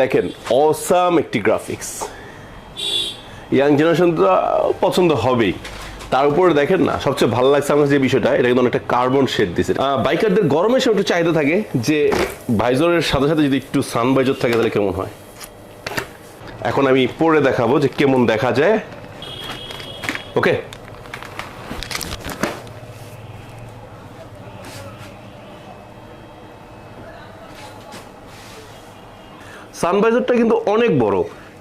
দেখেন অসাম একটি graphics young generation তো পছন্দ হবেই। তার উপরে দেখেন না, সবচেয়ে ভালো লাগছে আমার যে বিষয়টা, এটা কিন্তু অনেকটা কার্বন শেড দিছে। বাইকারদের গরমের সময় একটু চাহিদা থাকে যে ভাইজরের সাথে সাথে যদি একটু সান ভাইজর থাকে তাহলে কেমন হয়? এখন আমি পরে দেখাবো যে কেমন দেখা যায়। ওকে সানভাইজারটা কিন্তু অনেক বড়।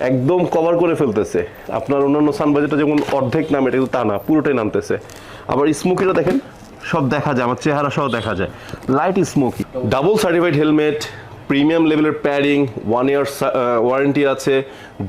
একদম কভার করে ফেলতেছে। আপনার অন্যান্য সানভাইজারটা যেমন অর্ধেক নামে, এটা কিন্তু তা না, পুরোটাই নামতেছে। আবার স্মোকিটা দেখেন, সব দেখা যায়, আমার চেহারা সহ দেখা যায়। Light smoky double certified helmet premium লেভেলের প্যাডিং ওয়ান ইয়ার ওয়ারেন্টি আছে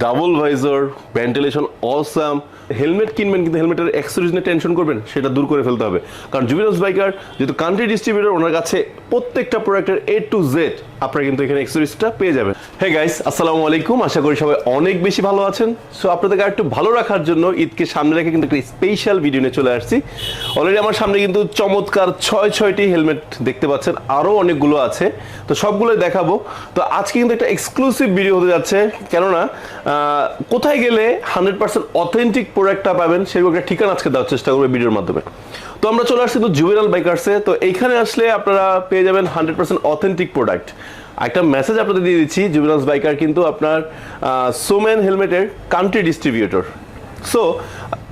double visor ventilation awesome helmet কিনবেন কিন্তু হেলমেটের অ্যাক্সেসরিজ নিয়ে টেনশন করবেন, সেটা দূর করে ফেলতে হবে। কারণ জুবিনাস বাইকার যেহেতু কান্ট্রি ডিস্ট্রিবিউটর ওনার কাছে প্রত্যেকটা প্রোডাক্টের এ টু জেড আপনারা কিন্তু এখানে অ্যাক্সেসরিজটা পেয়ে যাবেন। হে গাইস আসসালামু আলাইকুম। আশা করি সবাই অনেক বেশি ভালো আছেন। সো আপনাদেরকে আর একটু ভালো রাখার জন্য ঈদকে সামনে রেখে কিন্তু একটা স্পেশাল ভিডিও নিয়ে চলে আসছি। অলরেডি আমার সামনে কিন্তু চমৎকার ছয় ছয়টি হেলমেট দেখতে পাচ্ছেন। আরও অনেকগুলো আছে। তো সবগুলোই দেখাবো। তো আজকে কিন্তু একটা এক্সক্লুসিভ ভিডিও হতে যাচ্ছে। কেননা কোথায় গেলে হান্ড্রেড পার্সেন্ট অথেন্টিক প্রোডাক্টটা পাবেন, সেরকম একটা ঠিকানা আজকে দেওয়ার চেষ্টা করব ভিডিওর মাধ্যমে। তো আমরা চলে আসছি তো জুবেরাল বাইকার্সে তো এইখানে আসলে আপনারা পেয়ে যাবেন হান্ড্রেড পার্সেন্ট অথেন্টিক প্রোডাক্ট একটা মেসেজ আপনাদের দিয়ে দিচ্ছি জুবেরালস বাইকার কিন্তু আপনার সোম্যান হেলমেটের কান্ট্রি ডিস্ট্রিবিউটর সো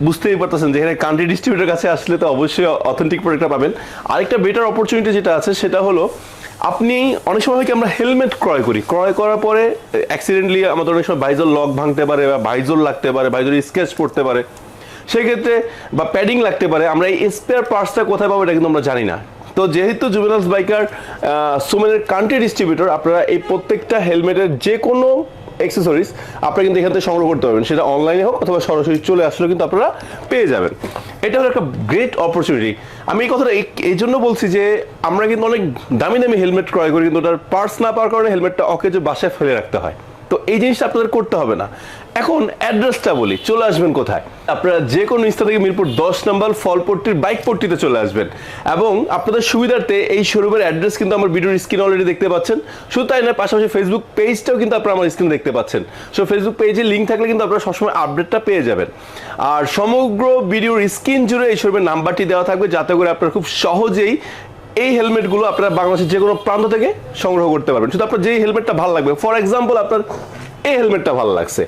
বুঝতেই পারতেছেন যে এখানে কান্ট্রি ডিস্ট্রিবিউটর কাছে আসলে তো অবশ্যই অথেন্টিক প্রোডাক্টটা পাবেন। আরেকটা বেটার অপরচুনিটি যেটা আছে, সেটা হলো আপনি অনেক সময় কি আমরা হেলমেট ক্রয় করি। ক্রয় করার পরে অ্যাক্সিডেন্টলি আমাদের অনেক সময় ভাইজর লক ভাঙতে পারে বা ভাইজর লাগতে পারে ভাইজর স্কেচ পড়তে পারে। সেক্ষেত্রে বা প্যাডিং লাগতে পারে। আমরা এই স্পেয়ার পার্টসটা কোথায় পাবো এটা কিন্তু আমরা জানি না। তো যেহেতু জুবেনালস বাইকার সুমেনের কান্ট্রি ডিস্ট্রিবিউটর আপনারা এই প্রত্যেকটা হেলমেটের যে কোনো অ্যাক্সেসরিজ আপনারা কিন্তু এখান থেকে সংগ্রহ করতে পারবেন। সেটা অনলাইনে হোক অথবা সরাসরি চলে আসলেও কিন্তু আপনারা পেয়ে যাবেন। এটা হলো একটা গ্রেট অপরচুনিটি আমি এই কথাটা এই- এই জন্য বলছি যে আমরা কিন্তু অনেক দামি দামি হেলমেট ক্রয় করি, কিন্তু ওটার পার্টস না পাওয়ার কারণে হেলমেটটা অকেজো বাসায় ফেলে রাখতে হয়। তো এই জিনিসটা আপনাদের করতে হবে না। এখন অ্যাড্রেসটা বলি, চলে আসবেন কোথায়? আপনারা যে কোনো স্থান থেকে মিরপুর দশ নম্বর ফলপট্টির বাইক পট্টিতে চলে আসবেন। এবং আপনাদের সুবিধার্থে এই শোরুমের অ্যাড্রেস কিন্তু আমার ভিডিওর স্ক্রিন অলরেডি দেখতে পাচ্ছেন। শুধু তাই না, পাশাপাশি ফেসবুক পেজটাও কিন্তু আপনারা আমার স্ক্রিনে দেখতে পাচ্ছেন। সো ফেসবুক পেজে লিঙ্ক থাকলে কিন্তু আপনারা সবসময় আপডেটটা পেয়ে যাবেন। আর সমগ্র ভিডিওর স্ক্রিন জুড়ে এই শোরুমের নাম্বারটি দেওয়া থাকবে, যাতে করে আপনারা খুব সহজেই এই হেলমেটগুলো আপনারা বাংলাদেশের যে কোনো প্রান্ত থেকে সংগ্রহ করতে পারবেন। শুধু আপনার যেই হেলমেটটা ভালো লাগবে। ফর এক্সাম্পল আপনার এই হেলমেটটা ভালো লাগছে।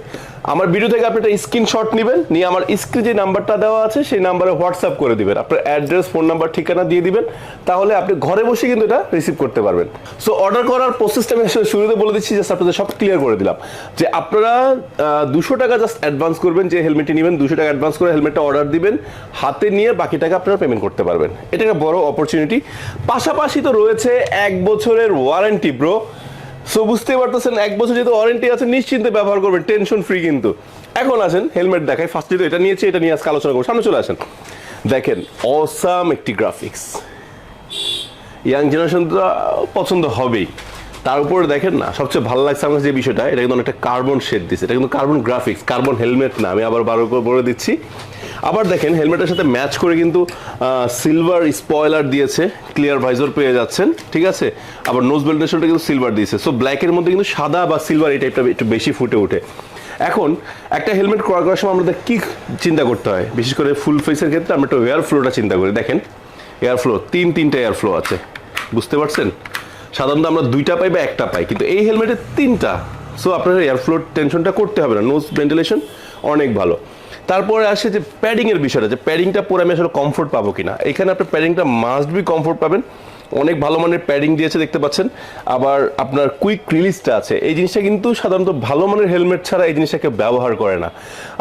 আমার ভিডিও থেকে আপনি একটা স্ক্রিনশট নেবেন, নিয়ে আমার স্ক্রিনে যে নাম্বারটা দেওয়া আছে, সেই নাম্বারে হোয়াটসঅ্যাপ করে দিবেন। আপনার অ্যাড্রেস ফোন নাম্বার ঠিকানা দিয়ে দিবেন, তাহলে আপনি ঘরে বসে কিন্তু এটা রিসিভ করতে পারবেন। সো অর্ডার করার প্রসেসটা আমি আসলে শুরুতে বলে দিচ্ছি জাস্ট আপনাদের সব ক্লিয়ার করে দিলাম। যে আপনারা দুশো টাকা জাস্ট অ্যাডভান্স করবেন, যে হেলমেটটি নেবেন, দুশো টাকা অ্যাডভান্স করে হেলমেটটা অর্ডার দিবেন, হাতে নিয়ে বাকি টাকা আপনারা পেমেন্ট করতে পারবেন। এটা একটা বড় অপরচুনিটি পাশাপাশি তো রয়েছে এক বছরের ওয়ারেন্টি ব্রো সো বুঝতেই পারতেছেন, এক বছর যেহেতু ওয়ারেন্টি আছে, নিশ্চিন্তে ব্যবহার করবেন টেনশন ফ্রি কিন্তু। এখন আসেন হেলমেট দেখাই ফার্স্ট যেহেতু এটা নিয়েছি, এটা নিয়ে আজকে আলোচনা করব। সামনে চলে আসেন। দেখেন অসাম একটি গ্রাফিক্স ইয়াং জেনারেশন তো পছন্দ হবেই। তার উপরে দেখেন না, সবচেয়ে ভালো লাগছে আমার যে বিষয়টা, এটা কিন্তু অনেকটা কার্বন শেড দিচ্ছে এটা কিন্তু কার্বন গ্রাফিক্স কার্বন হেলমেট না। আমি আবার বারো বলে দিচ্ছি আবার দেখেন হেলমেটের সাথে ম্যাচ করে কিন্তু সিলভার স্পয়লার দিয়েছে ক্লিয়ার ভাইজর পেয়ে যাচ্ছেন, ঠিক আছে? আবার নোজ বেল্টের সাথে কিন্তু সিলভার দিয়েছে। সো ব্ল্যাকের মধ্যে কিন্তু সাদা বা সিলভার এই টাইপটা একটু বেশি ফুটে ওঠে। এখন, একটা হেলমেট ক্রয় করার সময় আমাদের কি চিন্তা করতে হয়? বিশেষ করে ফুল ফেসের ক্ষেত্রে আমরা একটু এয়ার ফ্লোটা চিন্তা করি। দেখেন এয়ার ফ্লো তিন, তিনটা এয়ার ফ্লো আছে। বুঝতে পারছেন? সাধারণত আমরা দুইটা পাই বা একটা পাই, কিন্তু এই হেলমেটে তিনটা সো আপনার এয়ার ফ্লোর টেনশনটা করতে হবে না। নোজ ভেন্টিলেশন অনেক ভালো। তারপরে আসে যে প্যাডিং এর বিষয়টা, যে প্যাডিংটা পরে আমি আসলে কমফোর্ট পাবো কিনা। এখানে আপনি প্যাডিংটা মাস্ট বি কমফোর্ট পাবেন। অনেক ভালো মানের প্যাডিং দিয়েছে, দেখতে পাচ্ছেন। আবার আপনার কুইক রিলিজটা আছে। এই জিনিসটা কিন্তু সাধারণত ভালো মানের হেলমেট ছাড়া এই জিনিসটাকে ব্যবহার করে না।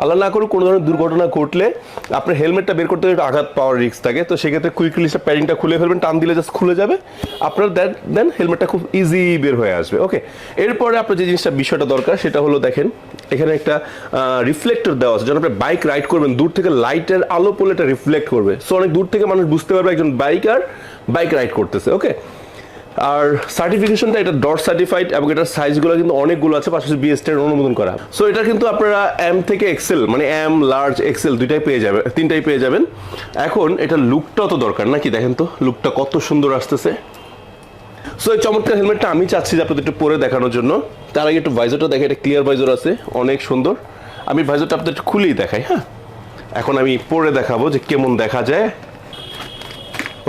আল্লাহ না করুক কোনো ধরনের দুর্ঘটনা ঘটলে আপনার হেলমেটটা বের করতে একটু আঘাত পাওয়ার রিস্ক থাকে। তো সেক্ষেত্রে কুইক রিলিজটা প্যাডিংটা খুলে ফেলবেন, টান দিলে জাস্ট খুলে যাবে। আপনার দেন দেন হেলমেটটা খুব ইজি বের হয়ে আসবে। ওকে এরপরে আপনার যে জিনিসটা বিষয়টা দরকার, সেটা হলো দেখেন, এখানে একটা রিফ্লেক্টর দেওয়া আছে। যখন আপনি বাইক রাইড করবেন, দূর থেকে লাইটের আলো পড়লে এটা রিফ্লেক্ট করবে। সো অনেক দূর থেকে মানুষ বুঝতে পারবে একজন বাইকার বাইক রাইড করতেছে ওকে আর সার্টিফিকেশনটা এটা ডট সার্টিফাইড এবং এটার সাইজগুলো কিন্তু অনেকগুলো আছে, পাশাপাশি বিএসটের অনুমোদন করা। সো এটা কিন্তু আপনারা এম থেকে এক্সেল মানে এম লার্জ এক্সেল দুইটাই পেয়ে যাবে, তিনটাই পেয়ে যাবেন। এখন এটা লুকটাও তো দরকার নাকি, দেখেন তো লুকটা কত সুন্দর আসতেছে। সো এই চমৎকার হেলমেটটা আমি চাচ্ছি যে আপনাদের একটু পরে দেখানোর জন্য। তার আগে একটু ভাইজরটা দেখে এটা ক্লিয়ার ভাইজর আছে, অনেক সুন্দর। আমি ভাইজরটা আপনাদের একটু খুলেই দেখাই হ্যাঁ? এখন আমি পরে দেখাবো যে কেমন দেখা যায়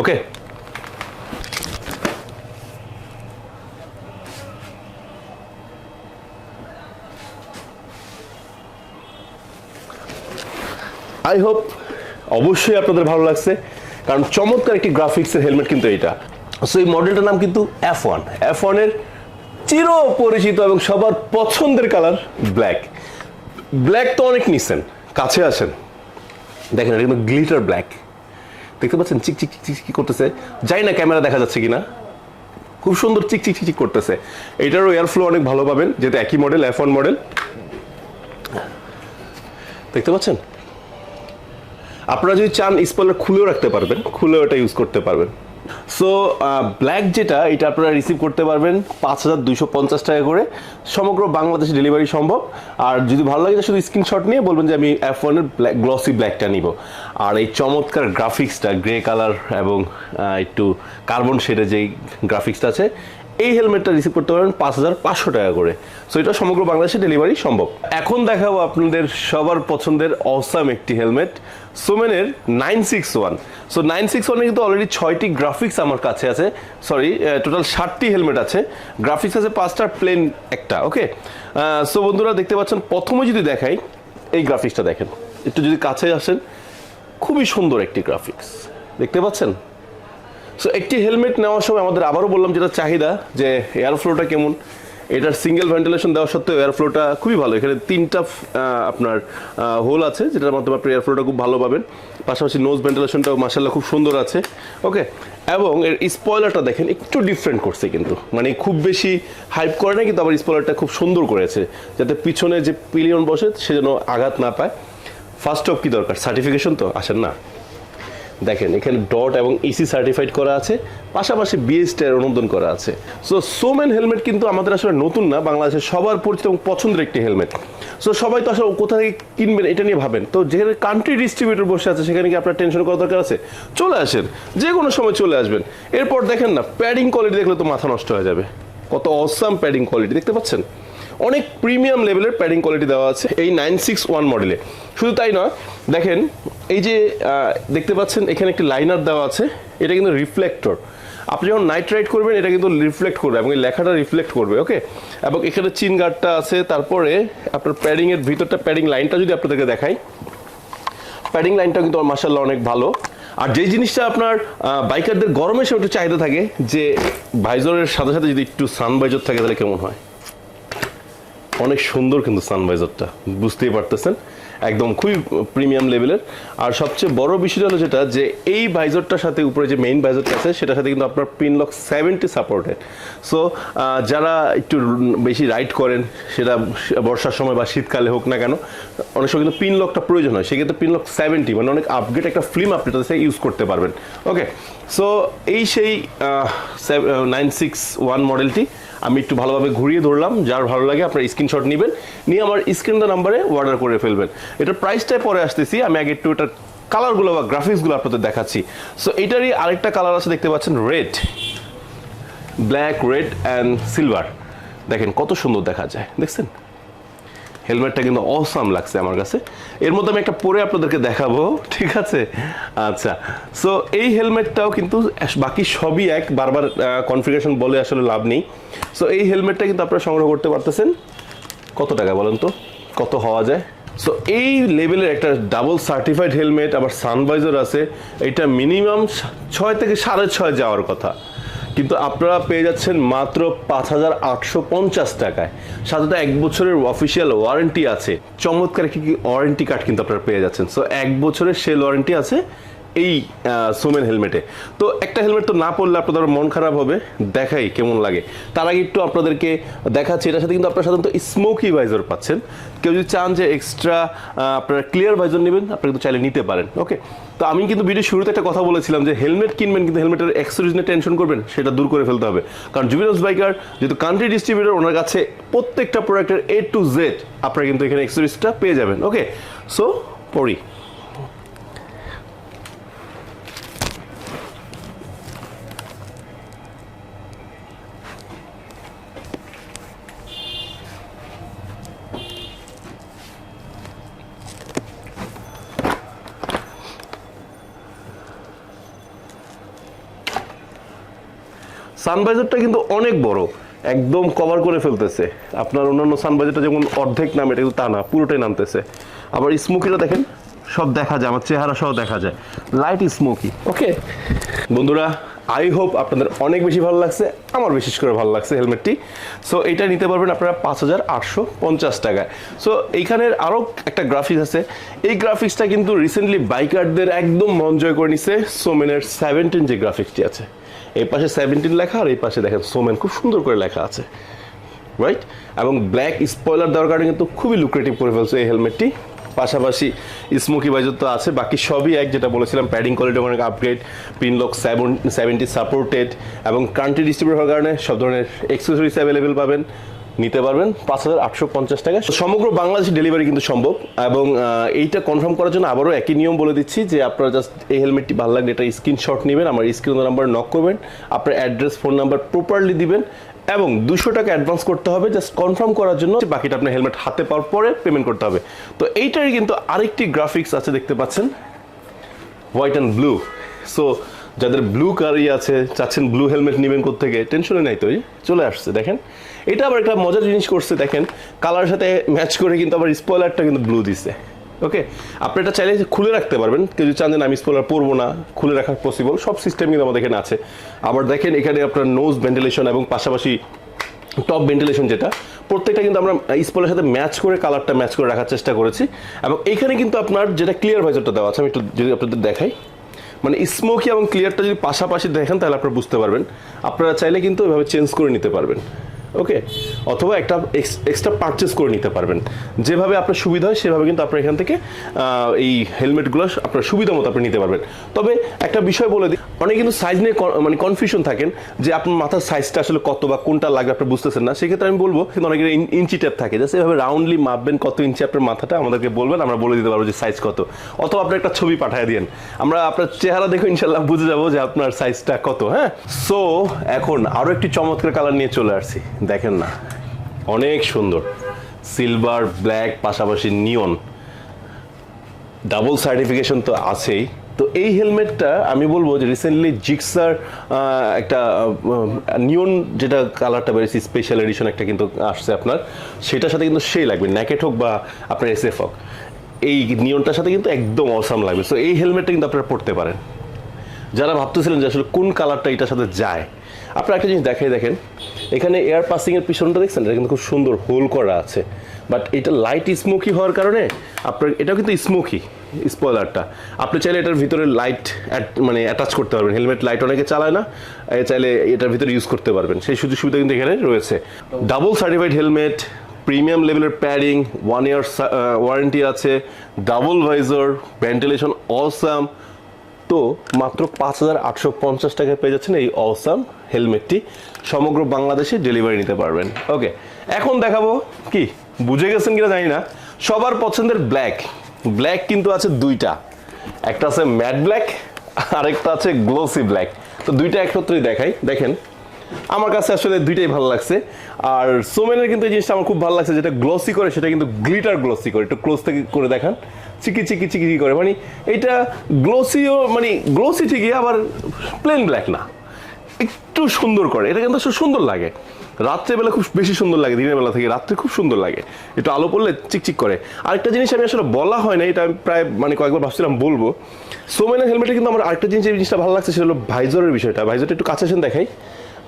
ওকে আই হোপ অবশ্যই আপনাদের ভালো লাগছে, কারণ চমৎকার একটি গ্রাফিক্সের হেলমেট কিন্তু এটা। সো এই মডেলটার নাম কিন্তু এফ ওয়ান এফ ওয়ানের চির পরিচিত এবং সবার পছন্দের কালার ব্ল্যাক ব্ল্যাক তো অনেক নিচ্ছেন কাছে আসেন দেখেন, এটা কিন্তু গ্লিটার ব্ল্যাক দেখতে পাচ্ছেন, চিক চিক চিক চিক, করতেছে। যাই না ক্যামেরা দেখা যাচ্ছে কিনা। খুব সুন্দর চিক চিক চিক করতেছে। এটারও এয়ার ফ্লো অনেক ভালো পাবেন যেটা একই মডেল এফ ওয়ান মডেল দেখতে পাচ্ছেন? আপনারা যদি চান স্পয়লার খুলেও রাখতে পারবেন, খুলেও এটা ইউজ করতে পারবেন। সো ব্ল্যাক যেটা, এটা আপনারা রিসিভ করতে পারবেন পাঁচ হাজার দুইশো পঞ্চাশ টাকা করে। সমগ্র বাংলাদেশে ডেলিভারি সম্ভব। আর যদি ভালো লাগে, শুধু স্ক্রিনশট নিয়ে বলবেন যে আমি এফ ওয়ানের ব্ল্যাক গ্লসি ব্ল্যাকটা নিব। আর এই চমৎকার গ্রাফিক্সটা গ্রে কালার এবং একটু কার্বন শেডে যেই গ্রাফিক্সটা আছে এই হেলমেটটা রিসিভ করতে পারবেন পাঁচ হাজার পাঁচশো টাকা করে। সো এটা সমগ্র বাংলাদেশে ডেলিভারি সম্ভব। এখন দেখাবো আপনাদের সবার পছন্দের অসাম একটি helmet সোমেনের nine six one so nine six ওয়ানে কিন্তু অলরেডি ছয়টি গ্রাফিক্স আমার কাছে আছে। সরি টোটাল ষাটটি হেলমেট আছে। গ্রাফিক্স আছে পাঁচটা প্লেন একটা ওকে সো বন্ধুরা, দেখতে পাচ্ছেন, প্রথমে যদি দেখাই, এই গ্রাফিক্সটা দেখেন। একটু যদি কাছে আসেন, খুবই সুন্দর একটি গ্রাফিক্স দেখতে পাচ্ছেন? সো একটি হেলমেট নেওয়ার সময় আমাদের আবারও বললাম যেটা চাহিদা, যে এয়ার ফ্লোটা কেমন। এটার সিঙ্গেল ভেন্টিলেশন দেওয়া সত্ত্বেও এয়ার ফ্লোটা খুবই ভালো। এখানে তিনটা আপনার হোল আছে, যেটার মাধ্যমে আপনি এয়ার ফ্লোটা খুব ভালো পাবেন। পাশাপাশি নোজ ভেন্টিলেশনটাও মাসাল্লাহ খুব সুন্দর আছে। ওকে এবং এর স্পয়লারটা দেখেন, একটু ডিফারেন্ট করছে কিন্তু। মানে খুব বেশি হাইপ করে না কিন্তু আবার স্পয়লারটা খুব সুন্দর করেছে। যাতে পিছনে যে পিলিয়ন বসে, সে যেন আঘাত না পায়। ফার্স্ট অফ কি দরকার? সার্টিফিকেশন তো? আসেন না। দেখেন, এখানে ডট এবং ইসি সার্টিফাইড করা আছে, পাশাপাশি বিএসটি অনুমোদন করা আছে। সো সোম্যান হেলমেট কিন্তু আমাদের আসলে নতুন না, বাংলাদেশের সবার পরিচিত এবং পছন্দের একটি হেলমেট সো সবাই তো আসলে কোথা থেকে কিনবেন এটা নিয়ে ভাবেন। তো যেখানে কান্ট্রি ডিস্ট্রিবিউটর বসে আছে, সেখানে কি আপনার টেনশন করা দরকার আছে? চলে আসেন, যে কোনো সময় চলে আসবেন। এরপর দেখেন না প্যাডিং কোয়ালিটি দেখলে তো মাথা নষ্ট হয়ে যাবে। কত অসাম প্যাডিং কোয়ালিটি দেখতে পাচ্ছেন? অনেক প্রিমিয়াম লেভেলের প্যাডিং কোয়ালিটি দেওয়া আছে এই নাইন সিক্স ওয়ান মডেলে শুধু তাই নয়, দেখেন এই যে দেখতে পাচ্ছেন, এখানে একটি লাইনার দেওয়া আছে। এটা কিন্তু রিফ্লেক্টর আপনি যখন নাইট রাইড করবেন, এটা কিন্তু রিফ্লেক্ট করবে এবং এই লেখাটা রিফ্লেক্ট করবে ওকে এবং এখানে চিন গার্ডটা আছে, তারপরে আপনার প্যাডিং এর ভিতরটা প্যাডিং লাইনটা যদি আপনাদেরকে দেখাই প্যাডিং লাইনটা কিন্তু মার্শাল্লাহ অনেক ভালো। আর যে জিনিসটা আপনার বাইকারদের গরমের সময় একটু চাহিদা থাকে, যে ভাইজরের সাথে সাথে যদি একটু সান ভাইজর থাকে, তাহলে কেমন হয়? অনেক সুন্দর কিন্তু সানভাইজারটা, বুঝতেই পারতেছেন? একদম খুবই প্রিমিয়াম লেভেলের আর সবচেয়ে বড় বিষয়টা হলো যেটা, যে এই ভাইজরটার সাথে উপরে যে মেইন ভাইজরটা আছে, সেটার সাথে কিন্তু আপনার pin lock seventy supported so যারা একটু বেশি রাইড করেন, সেটা বর্ষার সময় বা শীতকালে হোক না কেন, অনেক সময় কিন্তু পিন লকটা প্রয়োজন হয়। সেক্ষেত্রে পিন লক সেভেন্টি মানে অনেক আপগ্রেড একটা ফিল্ম আপনি তাদের ইউজ করতে পারবেন। ওকে সো এই সেই নাইন সিক্স ওয়ান মডেলটি আমি একটু ভালোভাবে ঘুরিয়ে ধরলাম, যার ভালো লাগে আপনার স্ক্রিনশট নেবেন, নিয়ে আমার স্ক্রিন দা নাম্বারে অর্ডার করে ফেলবেন। এটার প্রাইসটাই পরে আসতেছি, আমি আগে একটু এটার কালারগুলো বা গ্রাফিক্সগুলো আপনাদের দেখাচ্ছি। সো এটারই আরেকটা কালার আছে, দেখতে পাচ্ছেন red black red and silver দেখেন, কত সুন্দর দেখা যায়, দেখছেন? হেলমেটটা কিন্তু অসাম লাগছে আমার কাছে। এর মধ্যে আমি একটা পরে আপনাদেরকে দেখাবো, ঠিক আছে? আচ্ছা সো এই হেলমেটটাও কিন্তু বাকি সবই এক, বারবার কনফিগারেশন বলে আসলে লাভ নেই। সো এই হেলমেটটা কিন্তু আপনারা সংগ্রহ করতে পারতেছেন। কত টাকা বলেন তো? কত হওয়া যায়? সো এই লেভেলের একটা ডাবল সার্টিফাইড হেলমেট আবার সানভাইজার আছে। এটা মিনিমাম ছয় থেকে সাড়ে ছয় যাওয়ার কথা। কিন্তু আপনারা পেয়ে যাচ্ছেন মাত্র পাঁচ হাজার আটশো পঞ্চাশ টাকায়। সাথে এক বছরের অফিসিয়াল ওয়ারেন্টি আছে। চমৎকার একটি ওয়ারেন্টি কার্ড কিন্তু আপনারা পেয়ে যাচ্ছেন। সো এক বছরের সেল ওয়ারেন্টি আছে। এই সোমেন হেলমেটে তো একটা হেলমেট তো না পড়লে আপনাদের মন খারাপ হবে। দেখাই কেমন লাগে। তার আগে একটু আপনাদেরকে দেখাচ্ছি। এটার সাথে কিন্তু আপনারা সাধারণত স্মোকি ভাইজার পাচ্ছেন। কেউ যদি চান যে এক্সট্রা আপনারা ক্লিয়ার ভাইজার নেবেন আপনারা কিন্তু চাইলে নিতে পারেন। ওকে তো আমি কিন্তু ভিডিও শুরুতে একটা কথা বলেছিলাম যে হেলমেট কিনবেন কিন্তু হেলমেটের এক্সেসরিজ নিয়ে টেনশন করবেন, সেটা দূর করে ফেলতে হবে। কারণ জুবিনাস বাইকার যেহেতু কান্ট্রি ডিস্ট্রিবিউটর ওনার কাছে প্রত্যেকটা প্রোডাক্টের এ টু জেড আপনারা কিন্তু এখানে এক্সেসরিজটা পেয়ে যাবেন। ওকে সো পড়ি। সানভাইজারটা কিন্তু অনেক বড়। একদম কভার করে ফেলতেছে। আপনার অন্যান্য সানবাইজারটা যেমন অর্ধেক নামে এটা কিন্তু তা না পুরোটাই নামতেছে। আবার স্মোকিটা দেখেন সব দেখা যায় আমার চেহারা সহ দেখা যায়। লাইট স্মোকি ওকে বন্ধুরা আই হোপ আপনাদের অনেক বেশি ভালো লাগছে, আমার বিশেষ করে ভালো লাগছে হেলমেটটি। সো এটা নিতে পারবেন আপনারা পাঁচ হাজার আটশো পঞ্চাশ টাকায়। সো এইখানের আরও একটা গ্রাফিক্স আছে। এই গ্রাফিক্সটা কিন্তু রিসেন্টলি বাইকারদের একদম মন জয় করে নিছে সোমেনের সেভেন্টিন যে গ্রাফিক্সটি আছে। এই পাশে সেভেন্টিন লেখা আর এই পাশে দেখেন সোমেন খুব সুন্দর করে লেখা আছে। রাইট এবং ব্ল্যাক স্পয়লার দেওয়ার কারণে কিন্তু খুবই লুক্রেটিভ করে ফেলছে এই হেলমেটটি। পাশাপাশি স্মোকি বাইজার তো আছে, বাকি সবই এক, যেটা বলেছিলাম প্যাডিং কোয়ালিটি অনেক upgrade pin lock seven seventy supported এবং কান্ট্রি ডিস্ট্রিবিউট হওয়ার কারণে সব ধরনের এক্সেসরিজ অ্যাভেলেবেল পাবেন, নিতে পারবেন, পাঁচ হাজার আটশো পঞ্চাশ টাকা। সমগ্র বাংলাদেশে ডেলিভারি কিন্তু সম্ভব, এবং এইটা কনফার্ম করার জন্য আবারও একই নিয়ম বলে দিচ্ছি যে আপনারা জাস্ট এই হেলমেটটি ভালো লাগলে এটা স্ক্রিনশট নেবেন, আমার স্ক্রিন নাম্বার নক করবেন, আপনার অ্যাড্রেস ফোন নাম্বার প্রপারলি দিবেন এবং দুশো টাকা অ্যাডভান্স করতে হবে জাস্ট কনফার্ম করার জন্য বাকিটা আপনার হেলমেট হাতে পাওয়ার পরে পেমেন্ট করতে হবে। তো এইটারই কিন্তু আরেকটি গ্রাফিক্স আছে, দেখতে পাচ্ছেন? হোয়াইট অ্যান্ড ব্লু সো যাদের ব্লু কারই আছে, চাচ্ছেন ব্লু হেলমেট নেবেন থেকে টেনশনে নাই তো চলে আসছে, দেখেন। এটা আবার একটা মজার জিনিস করছে, দেখেন। কালার সাথে ম্যাচ করে কিন্তু আবার স্পয়লারটা কিন্তু ব্লু দিছে। ওকে আপনি এটা চাইলে খুলে রাখতে পারবেন। কেউ যদি চান যে আমি স্পয়লার পরবো না, খুলে রাখা পসিবল সব সিস্টেম কিন্তু আমাদের এখানে আছে। আবার দেখেন, এখানে আপনার নোজ ভেন্টিলেশন এবং পাশাপাশি টপ ভেন্টিলেশন যেটা, প্রত্যেকটা কিন্তু আমরা স্পলের সাথে ম্যাচ করে কালারটা ম্যাচ করে রাখার চেষ্টা করেছি। এবং এইখানে কিন্তু আপনার যেটা ক্লিয়ার ভাইজারটা দেওয়া আছে, আমি একটু যদি আপনাদের দেখাই। মানে স্মোকি এবং ক্লিয়ারটা যদি পাশাপাশি দেখেন, তাহলে আপনারা বুঝতে পারবেন। আপনারা চাইলে কিন্তু এভাবে চেঞ্জ করে নিতে পারবেন। ওকে অথবা একটা এক্সট্রা পারচেস করে নিতে পারবেন। যেভাবে আপনার সুবিধা হয়, সেভাবে কিন্তু আপনার এখান থেকে এই হেলমেটগুলো আপনার সুবিধা মতো আপনি নিতে পারবেন। তবে একটা বিষয় বলে দিই, অনেকে কিন্তু সাইজ নিয়ে মানে কনফিউশন থাকেন যে আপনার মাথার সাইজটা আসলে কত বা কোনটা লাগবে আপনি বুঝতেছেন না। সেক্ষেত্রে আমি বলব, কিন্তু অনেকের ইঞ্চি ট্যাপ থাকে। জাস্ট এভাবে রাউন্ডলি মাপবেন কত ইঞ্চি আপনার মাথাটা, আমাদেরকে বলবেন, আমরা বলে দিতে পারব যে সাইজ কত। অথবা আপনি একটা ছবি পাঠিয়ে দিন আমরা আপনার চেহারা দেখে ইনশাল্লাহ বুঝে যাব যে আপনার সাইজটা কত হ্যাঁ? সো এখন আরও একটি চমৎকার কালার নিয়ে চলে আসছি দেখেন না, অনেক সুন্দর। সিলভার ব্ল্যাক পাশাপাশি নিয়ন ডাবল সার্টিফিকেশন তো আছেই। তো এই হেলমেটটা আমি বলব যে রিসেন্টলি জিক্সার একটা নিয়ন যেটা কালারটা বেরিয়েছে স্পেশাল এডিশন একটা কিন্তু আসছে আপনার। সেটার সাথে কিন্তু সেই লাগবে ন্যাকেট হোক বা আপনার এসএফ হোক। এই নিয়নটার সাথে কিন্তু একদম অসাম লাগবে। সো এই হেলমেটটা কিন্তু আপনারা পড়তে পারেন। যারা ভাবতেছিলেন যে আসলে কোন কালারটা এটার সাথে যায় আপনারা একটা জিনিস দেখাই দেখেন, এখানে এয়ার পাসিং এর পিছনটা দেখছেন? এটা কিন্তু খুব সুন্দর হোল করা আছে। বাট এটা লাইট স্মোকি হওয়ার কারণে আপনার, এটাও কিন্তু স্মোকি স্পয়লারটা আপনি চাইলে এটার ভিতরে লাইট মানে অ্যাটাচ করতে পারবেন। হেলমেট লাইট অনেকে চালায় না চাইলে এটার ভিতরে ইউজ করতে পারবেন। সেই সুযোগ সুবিধা কিন্তু এখানে রয়েছে। ডাবল সার্টিফাইড হেলমেট প্রিমিয়াম লেভেলের প্যাডিং ওয়ান ইয়ার ওয়ারেন্টি আছে ডাবল ভাইজার ভেন্টিলেশন অসাম তো মাত্র পাঁচ হাজার আটশো পঞ্চাশ টাকায় পেয়ে যাচ্ছেন এই অসাম হেলমেটটি সমগ্র বাংলাদেশে ডেলিভারি নিতে পারবেন। ওকে এখন দেখাবো কি, বুঝে গেছেন কিনা জানি না। সবার পছন্দের ব্ল্যাক ব্ল্যাক কিন্তু আছে দুইটা। একটা আছে ম্যাট ব্ল্যাক আরেকটা আছে গ্লোসি ব্ল্যাক তো দুইটা একত্রেই দেখাই। দেখেন, আমার কাছে আসলে দুইটাই ভালো লাগছে। আর সোমেনের কিন্তু এই জিনিসটা আমার খুব ভালো লাগছে, যেটা গ্লসি করে, সেটা কিন্তু গ্লিটার গ্লসি করে। একটু ক্লোজ থেকে করে দেখান। চিকি চিকি চিকি করে। মানে এটা গ্লোসিও মানে গ্লোসি ঠিকই, আবার প্লেন ব্ল্যাক না। একটু সুন্দর করে। এটা কিন্তু সুন্দর লাগে। রাত্রেবেলা খুব বেশি সুন্দর লাগে, দিনের বেলা থেকে রাত্রে খুব সুন্দর লাগে। একটু আলো পড়লে চিকচিক করে। আরেকটা জিনিস আমি আসলে বলা হয় না, এটা আমি প্রায় মানে কয়েকবার ভাবছিলাম বলব। সোমেনের হেলমেটে কিন্তু আমার আরেকটা জিনিস, এই জিনিসটা ভালো লাগছে, সেটা হলো ভাইজরের বিষয়টা। ভাইজরটা একটু কাছে দেখাই।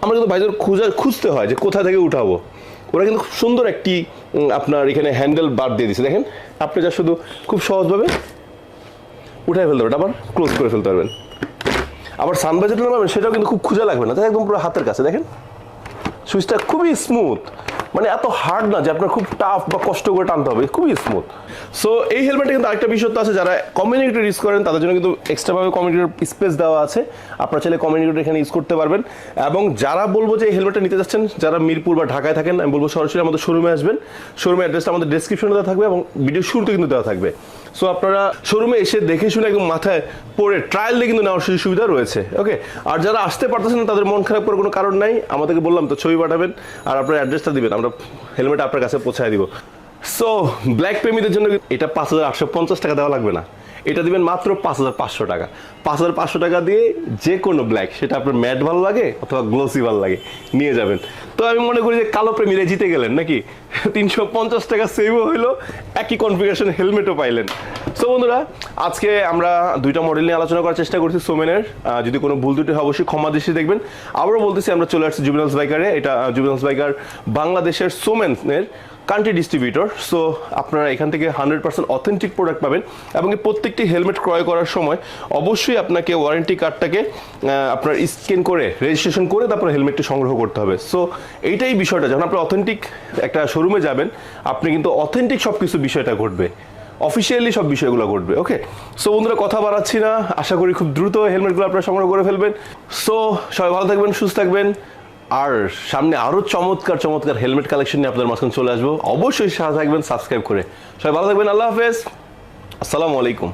আমরা কিন্তু ভাইজর খুঁজে খুঁজতে হয় যে কোথা থেকে উঠাবো। ওরা কিন্তু খুব সুন্দর একটি আপনার এখানে হ্যান্ডেল বার দিয়ে দিচ্ছে দেখেন, আপনি যা শুধু খুব সহজভাবে উঠাই ফেলতে পারবেন, আবার ক্লোজ করে ফেলতে পারবেন। আবার সানবাজেটা নামাবেন, সেটাও কিন্তু খুব খুঁজে লাগবে না, তাই একদম পুরো হাতের কাছে। দেখেন, সুইচটা খুবই স্মুথ মানে এত হার্ড না যে আপনার খুব টাফ বা কষ্ট করে টানতে হবে। খুবই স্মুথ সো এই হেলমেটে কিন্তু আরেকটা বিষয় আছে, যারা কমিউনিকেটর ইউজ করেন, তাদের জন্য কিন্তু এক্সট্রাভাবে কমিউনিকেটর স্পেস দেওয়া আছে। আপনার চাইলে কমিউনিকেটর এখানে ইউজ করতে পারবেন। এবং যারা বলব যে এই হেলমেটটা নিতে যাচ্ছেন, যারা মিরপুর বা ঢাকায় থাকেন, আমি বলব সরাসরি আমাদের শোরুমে আসবেন। শোরুমের অ্যাড্রেসটা আমাদের ডেসক্রিপশনে দেওয়া থাকবে এবং ভিডিও শুরুতে কিন্তু দেওয়া থাকবে। সো আপনারা শোরুমে এসে দেখে শুনে একদম মাথায় পরে ট্রায়াল দিয়ে কিন্তু নেওয়ার সুযোগ সুবিধা রয়েছে ওকে আর যারা আসতে পারতেছেন না, তাদের মন খারাপ করার কোনো কারণ নাই। আমাদেরকে বললাম তো ছবি পাঠাবেন আর আপনার অ্যাড্রেসটা দিবেন, আমরা হেলমেট আপনার কাছে পৌঁছায় দিব। সো ব্ল্যাক প্রেমীদের জন্য এটা পাঁচ হাজার আটশো পঞ্চাশ টাকা দেওয়া লাগবে না। এটা দিবেন মাত্র পাঁচ হাজার পাঁচশো টাকা। পাঁচ হাজার পাঁচশো টাকা দিয়ে যে কোনো ব্ল্যাক সেটা আপনার ম্যাট ভালো লাগে অথবা গ্লোসি ভালো লাগে, নিয়ে যাবেন। তো আমি মনে করি যে কালো প্রেমীরা জিতে গেলেন নাকি? তিনশো পঞ্চাশ টাকা সেভও হইল, একই কনফিগারেশন হেলমেটও পাইলেন। সো বন্ধুরা, আজকে আমরা দুইটা মডেল নিয়ে আলোচনা করার চেষ্টা করছি সোমেনের। যদি কোনো ভুল ত্রুটি হয়, অবশ্যই ক্ষমা দৃষ্টি দেখবেন। আবারও বলতেছি, আমরা চলে আসছি জুবিনালস বাইকারে এটা জুবিনালস বাইকার বাংলাদেশের সোমেনের কান্ট্রি ডিস্ট্রিবিউটর সো আপনারা এখান থেকে হান্ড্রেড পার্সেন্ট অথেন্টিক প্রোডাক্ট পাবেন এবং প্রত্যেকটি হেলমেট ক্রয় করার সময় অবশ্যই আপনাকে ওয়ারেন্টি কার্ডটাকে আপনার স্ক্যান করে রেজিস্ট্রেশন করে তারপর হেলমেটটি সংগ্রহ করতে হবে। সো এইটাই বিষয়টা। যখন আপনি অথেন্টিক একটা শোরুমে যাবেন, আপনি কিন্তু অথেন্টিক সব কিছু বিষয়টা ঘটবে। অফিসিয়ালি সব বিষয়গুলো ঘটবে ওকে সো বন্ধুরা, কথা বাড়াচ্ছি না। আশা করি খুব দ্রুত হেলমেটগুলো আপনারা সংগ্রহ করে ফেলবেন। সো সবাই ভালো থাকবেন, সুস্থ থাকবেন। আর সামনে আরও চমৎকার চমৎকার হেলমেট কালেকশন নিয়ে আপনাদের মাঝখানে চলে আসব। অবশ্যই সাথে থাকবেন সাবস্ক্রাইব করে। সবাই ভালো থাকবেন, আল্লাহ হাফেজ। আসসালামু আলাইকুম।